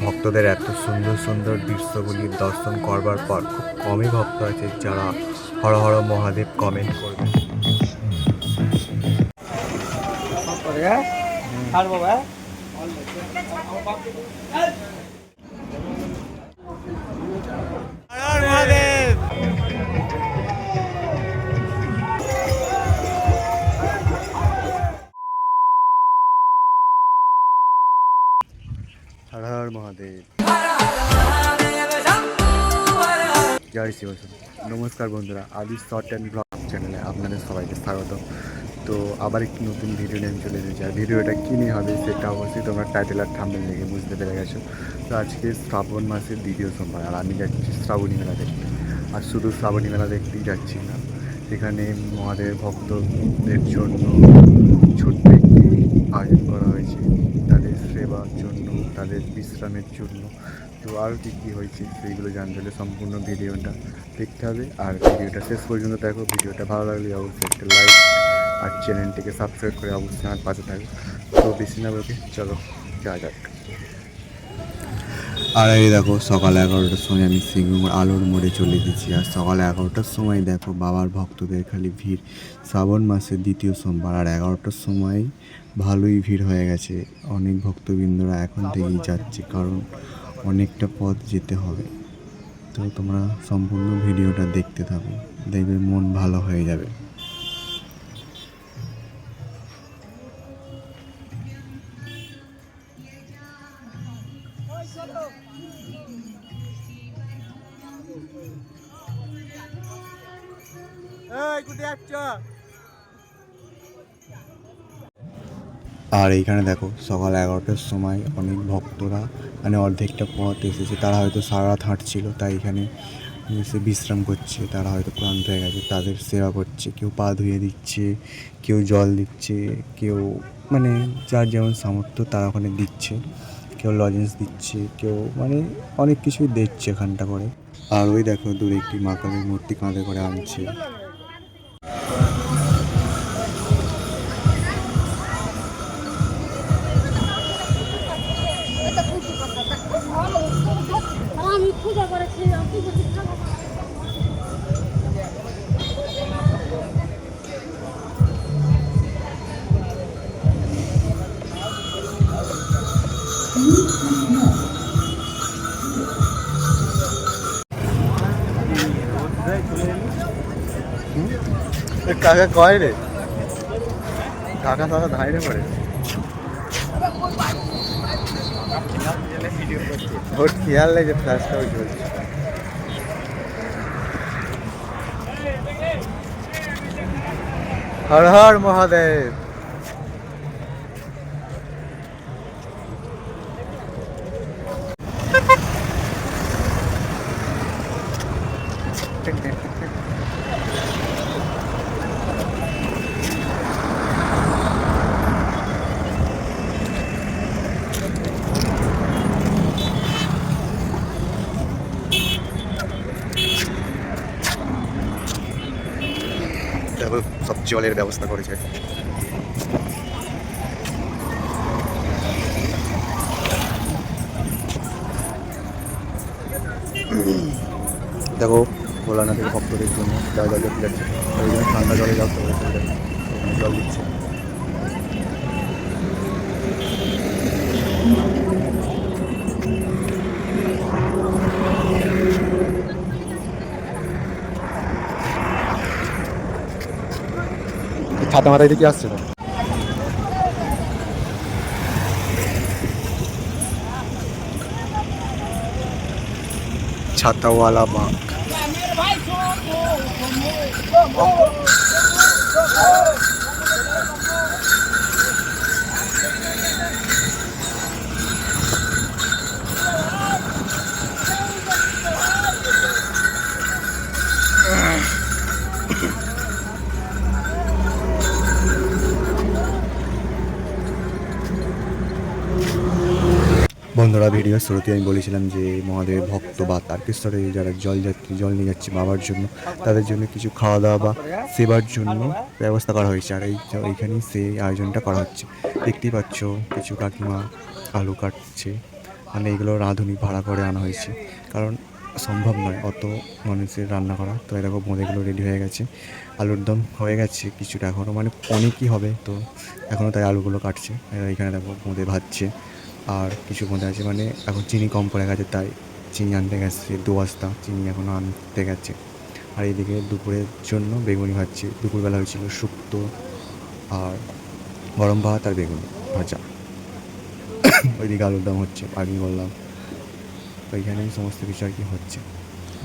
ভক্তদের এত সুন্দর সুন্দর দৃশ্যগুলির দর্শন করবার পর খুব কমই ভক্ত আছে যারা হর হর মহাদেব কমেন্ট করবে। হর শিব নমস্কার বন্ধুরা, আদি শর্ট অ্যান্ড ব্লগ চ্যানেলে আপনাদের সবাইকে স্বাগত। তো আবার একটি নতুন ভিডিও নিয়ে চলে এসেছি। আর ভিডিওটা কী নিয়ে হবে সেটা অবশ্যই তোমরা টাইটেল আর থাম্বেল দেখে বুঝতে পেরে গেছো। তো আজকে শ্রাবণ মাসের দ্বিতীয় সোমবার, আর আমি যাচ্ছি শ্রাবণী মেলা দেখতে। আর শুধু শ্রাবণী মেলা দেখতেই যাচ্ছি না সেখানে মহাদেব ভক্তদের জন্য ছোট্ট একটি আয়োজন করা হয়েছে। সেবার জন্য, তাদের বিশ্রামের জন্য। তো আরও কী কী হয়েছে সেইগুলো জানতে হলে সম্পূর্ণ ভিডিওটা দেখতে হবে। আর ভিডিওটা শেষ পর্যন্ত দেখো। ভিডিওটা ভালো লাগলে অবশ্যই একটা লাইক আর চ্যানেলটিকে সাবস্ক্রাইব করে অবশ্যই আমার পাশে থাকবে তো বেশি না বলতে চলো, যা যাক। আর এই দেখো, সকাল এগারোটার সময় আমি সিংহ আলোর মোড়ে চলে গেছি আর সকাল এগারোটার সময় দেখো, বাবার ভক্তদের খালি ভিড়। শ্রাবণ মাসের দ্বিতীয় সোমবার, আর এগারোটার সময় ভালোই ভিড় হয়ে গেছে। অনেক ভক্তবৃন্দরা এখন থেকেই যাচ্ছে, কারণ অনেকটা পথ যেতে হবে। তো তোমরা সম্পূর্ণ ভিডিওটা দেখতে থাকো, দেখবে মন ভালো হয়ে যাবে। আর এইখানে দেখো সকাল এগারোটার সময় অনেক ভক্তরা মানে অর্ধেকটা পথ এসেছে। তারা হয়তো সারা রাত হাঁটছিল, তাই এখানে এসে বিশ্রাম করছে। তারা হয়তো ক্লান্ত হয়ে গেছে, তাদের সেবা করছে। কেউ পা ধুয়ে দিচ্ছে, কেউ জল দিচ্ছে, কেউ মানে যার যেমন সামর্থ্য তারা ওখানে দিচ্ছে। কেউ লজেন্স দিচ্ছে, কেউ মানে অনেক কিছুই দিচ্ছে এখানটা করে। আর ওই দেখো দূরে একটি মা কালীর মূর্তি কাঁধে করে আনছে। কাকা কয় রে? কাকা দাদা ধাইরে পড়ে ওর খেয়াল নেই যে ওই চলছে হর হর মহাদেব দেখো সব জলের ব্যবস্থা করেছে। দেখো ভোলানাথের ভক্তদের জন্য জায়গা ঠান্ডা জলে ব্যবস্থা জল দিচ্ছে। মাথায় এদিকে আসছে না। ছাতাওয়ালা বাঁক বন্ধুরা ভিডিও শুরুতে আমি বলেছিলাম যে মহাদেবের ভক্ত বা তারকেশ্বরে যারা জল যাচ্ছে জল নিয়ে যাচ্ছে বাবার জন্য, তাদের জন্য কিছু খাওয়া দাওয়া বা সেবার জন্য ব্যবস্থা করা হয়েছে। আর এই এইখানেই সেই আয়োজনটা করা হচ্ছে। দেখতেই পাচ্ছ, কিছু কাকিমা আলু কাটছে। মানে এগুলো রাঁধুনি ভাড়া করে আনা হয়েছে। কারণ সম্ভব নয়, অত মানুষের রান্না করা। তো এরকম মোদেগুলো রেডি হয়ে গেছে। আলুর দম হয়ে গেছে কিছুটা এখনও মানে অনেকই হবে। তো এখনও তাই আলুগুলো কাটছে। এখানে দেখো, মোদে ভাজছে। আর কিছু বোঁদে আছে? মানে এখন চিনি কম পড়ে গেছে, তাই চিনি আনতে গেছে, দু বস্তা চিনি এখনও আনতে গেছে। আর এইদিকে দুপুরের জন্য বেগুনি ভাজছে। দুপুরবেলা হয়েছিল শুক্তো আর গরম ভাত আর বেগুনি ভাজা। ওইদিকে আলুর দম হচ্ছে আগেই বললাম ওইখানে সমস্ত কিছু আর কি হচ্ছে?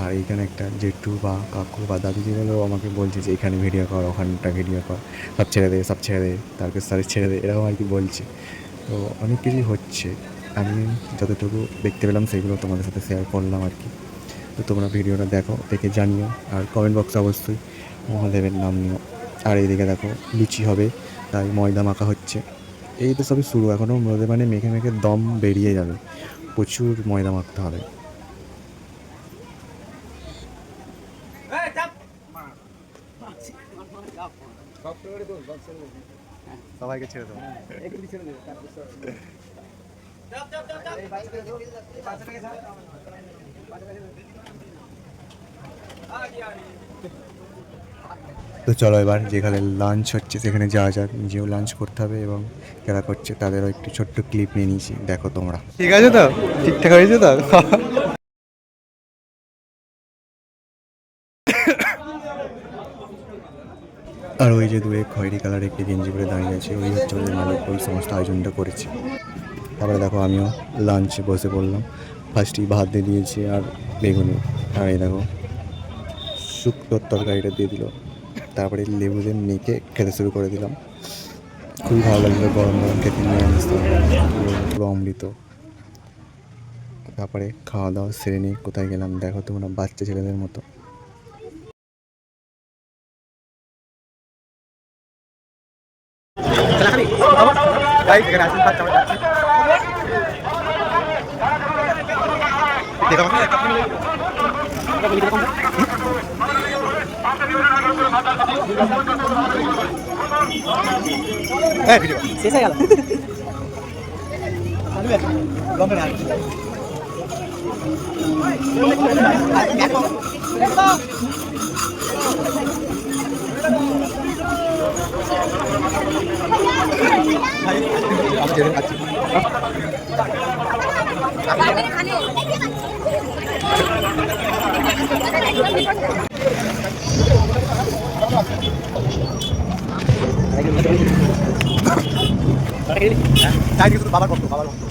আর এইখানে একটা জেঠু বা কাকু বা দাদু যেগুলো আমাকে বলছে যে, এখানে ভিডিও কর, ওখানটা ভিডিও কর, সব ছেড়ে দে, সব ছেড়ে দে, তারপর সারে ছেড়ে দে এরকম আর কি বলছে। তো অনেক কিছুই হচ্ছে। আমি যতটুকু দেখতে পেলাম সেগুলো তোমাদের সাথে শেয়ার করলাম আর কি। তো তোমরা ভিডিওটা দেখো দেখে জানিও আর কমেন্ট বক্সে অবশ্যই মহাদেবের নাম নিও। আর এইদিকে দেখো লুচি হবে তাই ময়দা মাখা হচ্ছে। এই তো সবই শুরু এখনও মধ্যে মানে মেখে মেখে দম বেরিয়ে যাবে। প্রচুর ময়দা মাখতে হবে। সবাইকে ছেড়ে দেবো। তো চলো এবার যেখানে লাঞ্চ হচ্ছে, সেখানে যাওয়া যাক নিজেও লাঞ্চ করতে হবে এবং যারা করছে তাদেরও একটু ছোট্ট ক্লিপ নিয়ে নিয়েছি। দেখো তোমরা। ঠিক আছে তো? ঠিকঠাক হয়েছে তো? আর ওই যে দূরে খয়েরি কালার একটি গেঞ্জি পরে দাঁড়িয়ে আছে, ওই হচ্ছে আমাদের মালিক ওই সমস্ত আয়োজনটা করেছে। তারপরে দেখো আমিও লাঞ্চে বসে পড়লাম। ফার্স্টেই ভাত দিয়ে দিয়েছি আর বেগুনি। আর এই দেখো, শুক্তোর তরকারিটা দিয়ে দিল। তারপরে লেবু দিয়ে মেখে খেতে শুরু করে দিলাম। খুবই ভালো লাগল, গরম গরম খেতে নিরামিষ তো পুরো পুরো অমৃত। তারপরে খাওয়া দাওয়া সেরে নিয়ে কোথায় গেলাম, দেখো তোমরা বাচ্চা ছেলেদের মতো। বাবার ভক্ত বাবার ভক্ত বাবাই আমার পাগল ভোলা বাবার চেষ্টা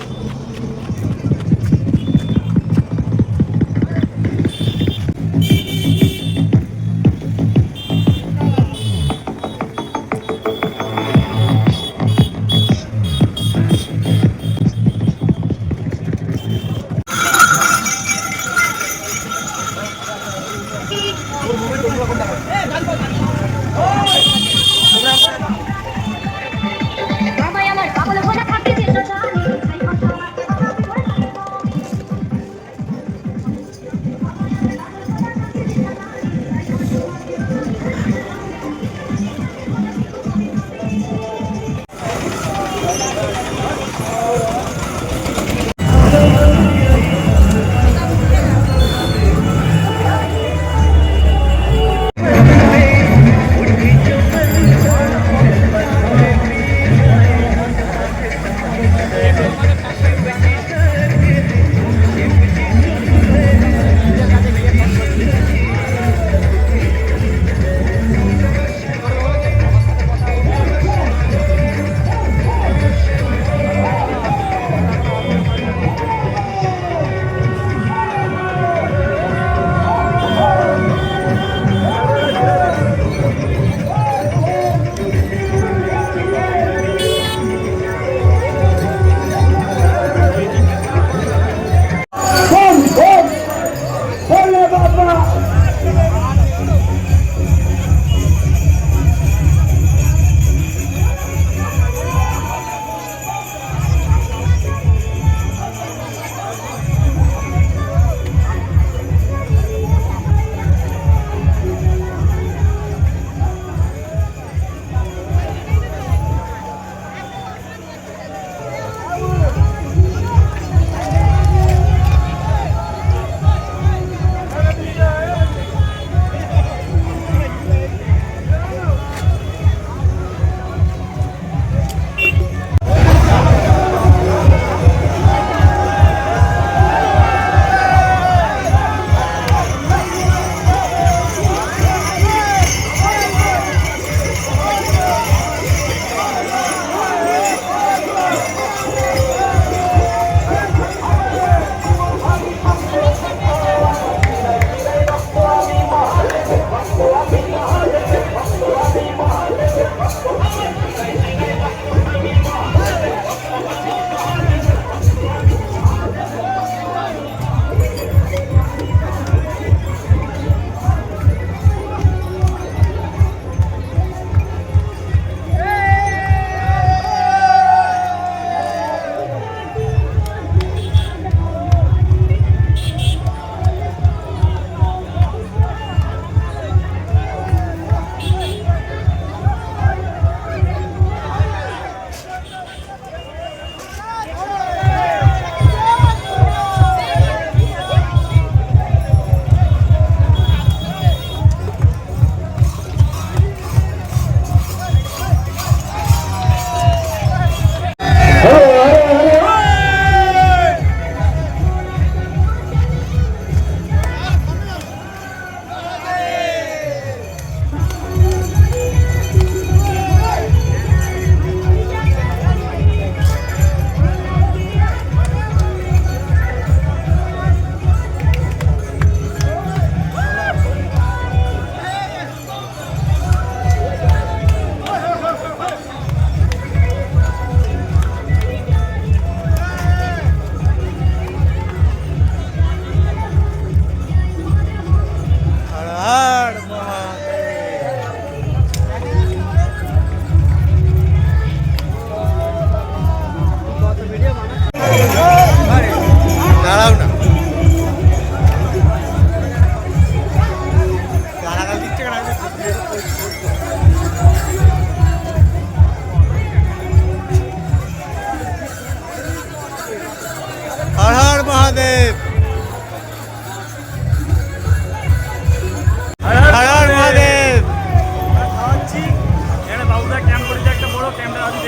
Não!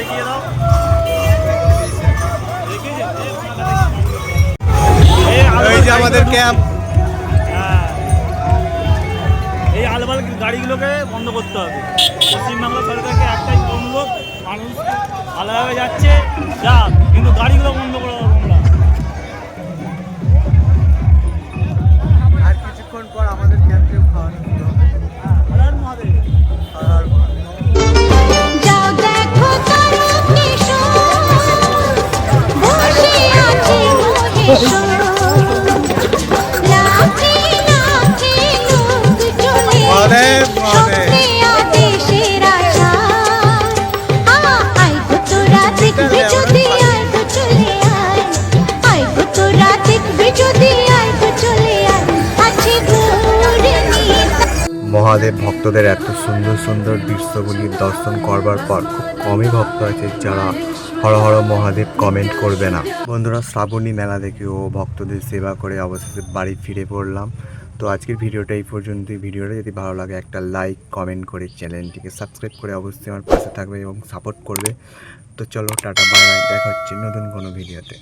এগিয়ে দাও এই যে আমাদের ক্যাম্প এই আলবাল গাড়িগুলোকে বন্ধ করতে হবে। পশ্চিমবাংলা সরকারকে একটাই অনুরোধ মানুষ ভালোভাবে যাচ্ছে যা কিন্তু গাড়িগুলো বন্ধ করা। মহাদেব ভক্তদের এত সুন্দর সুন্দর দৃশ্যগুলি দর্শন করবার পর খুব কমই ভক্ত আছে যারা হর হর মহাদেব কমেন্ট করবে না। বন্ধুরা, শ্রাবণী মেলা দেখে ও ভক্তদের সেবা করে অবশেষে বাড়ি ফিরে পড়লাম। তো আজকের ভিডিওটা এই পর্যন্তই। ভিডিওটা যদি ভালো লাগে, একটা লাইক কমেন্ট করে চ্যানেলটিকে সাবস্ক্রাইব করে অবশ্যই আমার পাশে থাকবে এবং সাপোর্ট করবে। তো চলো, টাটা বাই দেখা হচ্ছে নতুন কোনো ভিডিওতে।